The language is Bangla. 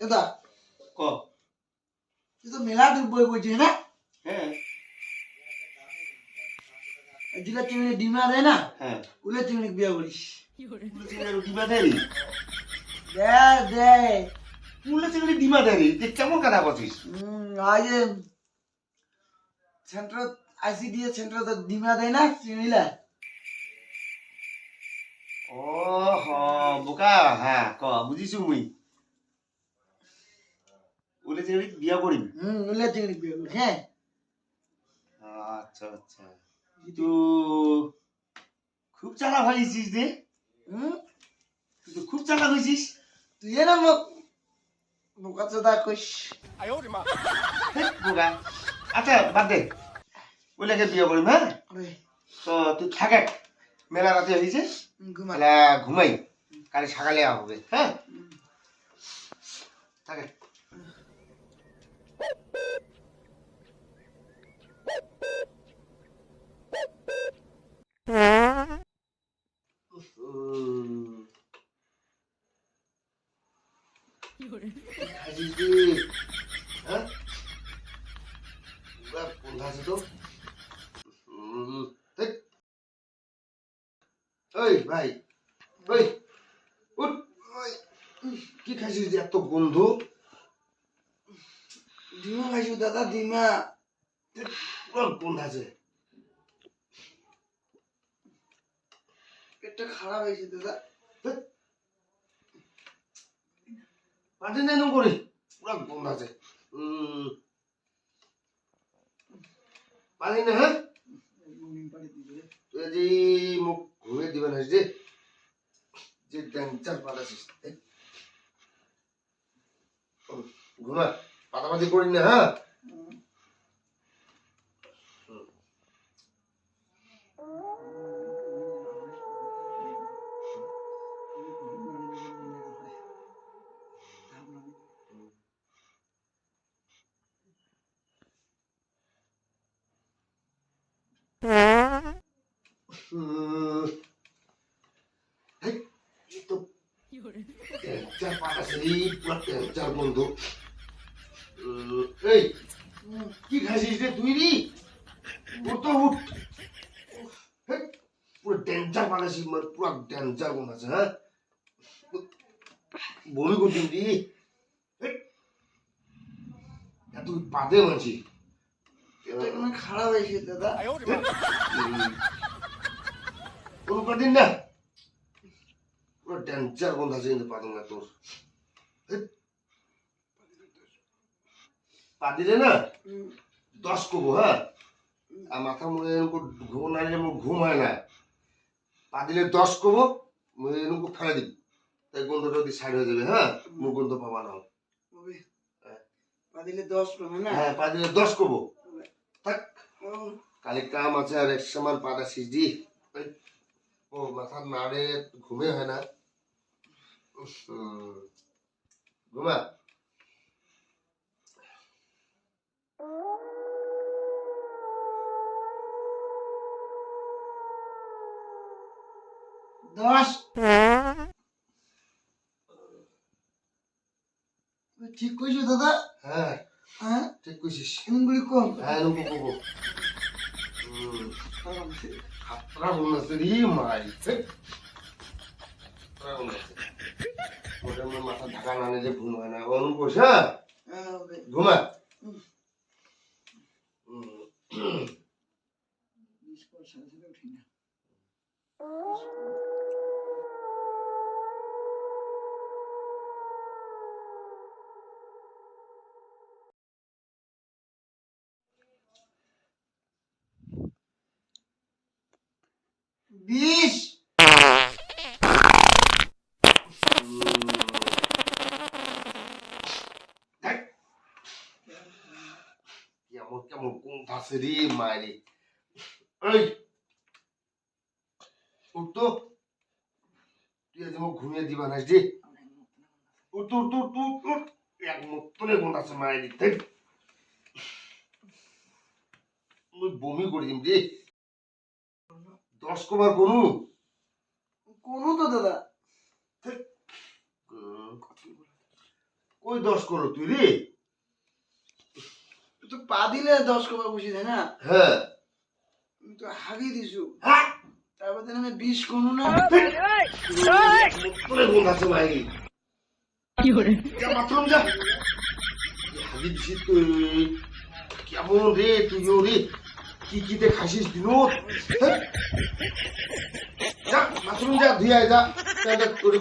দাদা ক? তুই তো মেলা দূর বই বইছিস না? হ্যাঁ। যেটা চিংড়ি ডিমা দেয় না? হ্যাঁ। ওগুলো চিংড়ি বিয়ে করিস। চিংড়ি রুটি দে দে। মুলে চিংড়ি ডিমা দেরি যে কেমন কথা বলছিস আজ সেন্টার আইসি দিয়ে সেন্টার তো ডিমা দেয় না চিংড়িলা। ও হ বোকা। হ্যাঁ ক বুঝিছো মুই? চিংড়ি বিয়া করিম হুম ওগুলো চিংড়ি বিয়ে করিস হ্যাঁ। আচ্ছা আচ্ছা। তো খুব চালা হয়েছিস রে। হুম? তুই তো খুব চালা হয়েছিস। তুই এ না মোক বোকা চোদা কইস। বোকা। আচ্ছা বাদ দে। ওইলাকে বিয়ে করিম হ্যাঁ? তো তুই থাকে মেলা রাতে হয়েছে। ঘুমা ঘুমাই কালি সকালে হবে হ্যাঁ? থাকে হ্যাঁ? কি খাইছিস এত গন্ধ? ডিমা খাইছো দাদা, ডিমা। গন্ধ আছে। পেটটা খারাপ হয়েছে দাদা। পাটি নাই নো করে। পুরো গন্ধ আছে। পানি না হ্যাঁ? আজি মোক ঘুরে দিবেন যে যে ড্যাংচার পালাছিস ঘুমা পাতাপাতি করি না হ্যাঁ হুম। হেই, এই তো ড্যাংচার পালাছে এই পুরো ড্যাংচার বন্ধু এই কি খাইছিস রে তুই রে উঠ তো উঠ পুরো ড্যাঞ্চার বানাইছিস পুরো ড্যাঞ্চার বানাইছে বমি করছিস রে এত বাদে মানছি খারাপ হয়েছে দাদা কোনো পাদিন না পুরো ড্যাঞ্চার বন্ধ আছে কিন্তু না তোর হেই। পাদিলে না দশ করব হ্যাঁ আর মাথা মুড়ে এরকম ঘুম না দিলে মোর ঘুম হয় না পা দিলে দশ মুড়ে এরকম ফেলে দিবি তাই গন্ধটা যদি সাইড হয়ে যাবে হ্যাঁ মুখ গন্ধ পাবা না পা দিলে দশ কমে না হ্যাঁ পা দিলে দশ করব থাক কালি কাম আছে আর এক সমান পাটা সিজি ও মাথা নাড়ে ঘুমে হয় না। ঘুমা। দশ। ঠিক কইছো দাদা? হ্যাঁ। হ্যাঁ? ঠিক কইছিস। এমনগুলি কম। হ্যাঁ এরকম করব হুম খাতরা উন্নতি রে মাই খাতরা উন্নতি ওটা আমার মাথা ঢাকা না নিলে ঘুম হয় না হ্যাঁ হ্যাঁ, ওকে। ঘুমা সাথে উঠি না এই উঠ তুই আজ মোক ঘুমিয়ে দিবা না যে উঠ উঠ উঠ উঠ উঠ এক মতনে কোন আছে মায়েরে মুই বমি করে দিম রে দশ কবার গনু কোনো তো দাদা ওই দশ করো তুই রে পা দিলে দশ কবা খুশি তাই না? হ্যাঁ। তো হাগি দিছু হ্যাঁ। তারপর then আমি বিষ কোনো না। তোরে গুণ আছে ভাই। যা বাথরুম যা। হাগি দিছিস তুই। কেমন রে তুইও রে? কি কি তে খাসিস বিনোদ? হ্যাঁ? যা বাথরুম যা ধুয়ে যা। তোরে